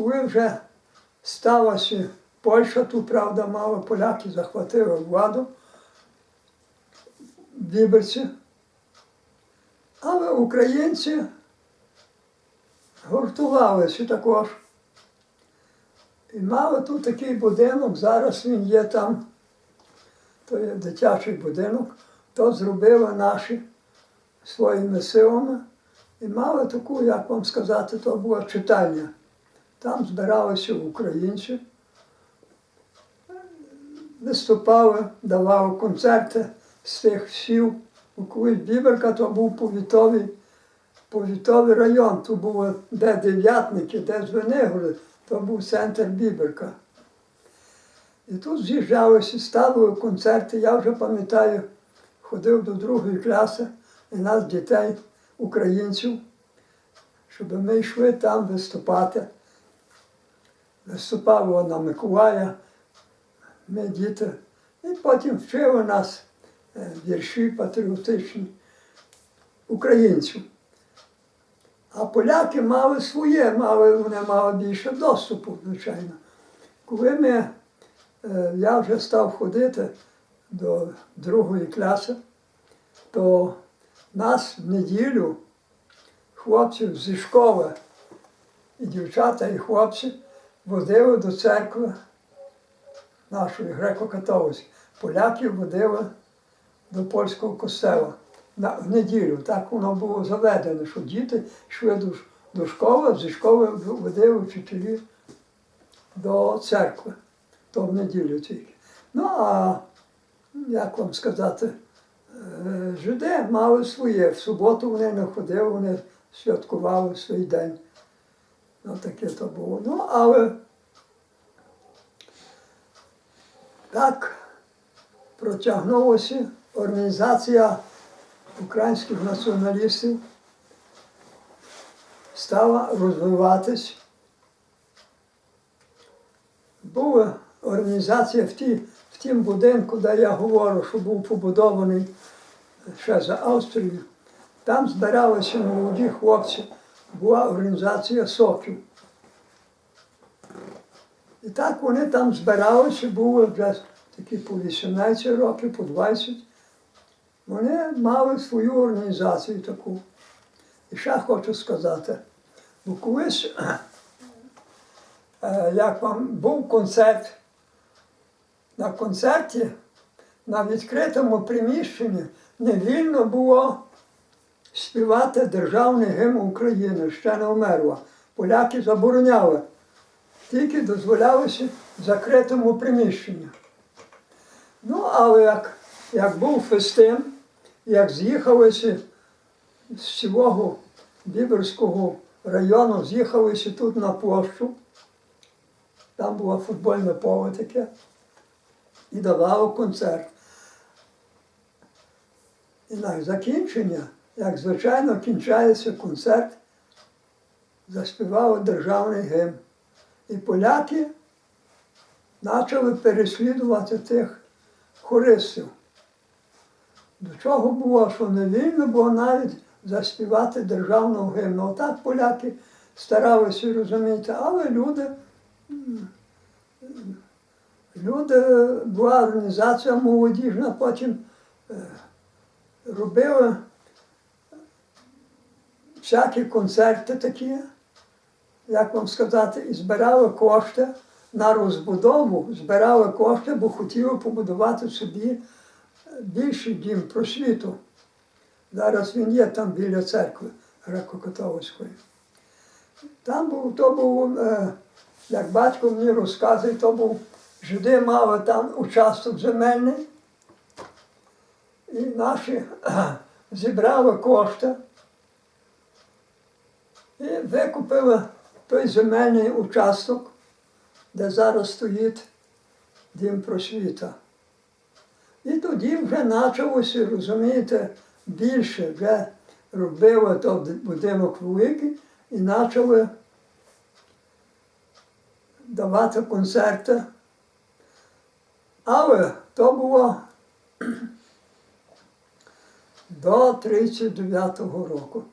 коли вже сталося Польща, тут, правда, мало поляки захватили владу в Біберці, але українці гуртувалися також. І мали тут такий будинок, зараз він є там, то є дитячий будинок, то зробили наші своїми силами. І мали таку, як вам сказати, то була читальня. Там збиралися українці, виступали, давали концерти з тих сіл. Колись Біберка то був повітовий, повітовий район, то було де дев'ятники, де Звенигори, то був центр Біберка. І тут з'їжджалися, ставили концерти. Я вже пам'ятаю, ходив до другої класи, і нас дітей, українців, щоб ми йшли там виступати. Виступав на Миколая, ми діти. І потім вчили нас е, вірші патріотичні українців. А поляки мали своє, мали, вони мали більше доступу, звичайно. Коли ми, е, я вже став ходити до другої класи, то нас в неділю хлопців зі школи, і дівчата, і хлопці водили до церкви нашої греко-католицької. Поляків водили до польського костела на, в неділю. Так воно було заведено, що діти йшли до, до школи, зі школи водили вчителі до церкви, то в неділю тільки. Ну а як вам сказати, е, жиди мали своє. В суботу вони не ходили, вони святкували свій день. Ну, таке то було. Ну, але так протягнулося організація українських націоналістів стала розвиватись. Була організація в, ті, в тім будинку, де я говорю, що був побудований ще за Австрією. Там збиралися молоді хлопці, була організація соків. І так вони там збиралися, були вже такі по 18 років, по 20. Вони мали свою організацію таку. І ще хочу сказати, бо колись, е, як вам був концерт, на концерті на відкритому приміщенні не вільно було співати державний гімн України, ще не вмерла. Поляки забороняли, тільки дозволялося в закритому приміщенні. Ну, але як, як був фестин, як з'їхалися з цілого Біберського району, з'їхалися тут на площу, там було футбольне поле таке, і давало концерт. І на закінчення, як звичайно, кінчається концерт, заспівали державний гімн. І поляки почали переслідувати тих хористів. До чого було, що не вільно було навіть заспівати державного гімну. Отак поляки старалися розуміти, але люди, люди, була організація молодіжна, потім е, робили всякі концерти такі, як вам сказати, і збирали кошти на розбудову, збирали кошти, бо хотіли побудувати собі е, більший дім просвіту. Зараз він є там біля церкви греко-католицької. Там був, то був, е, як батько мені розказує, то був жиди мали там участок земельний. І наші зібрали кошти і викупили той земельний участок, де зараз стоїть дім просвіта. І тоді вже почалося, розумієте, більше вже робили то будинок великий і почали давати концерти. Але то було до 39-го року.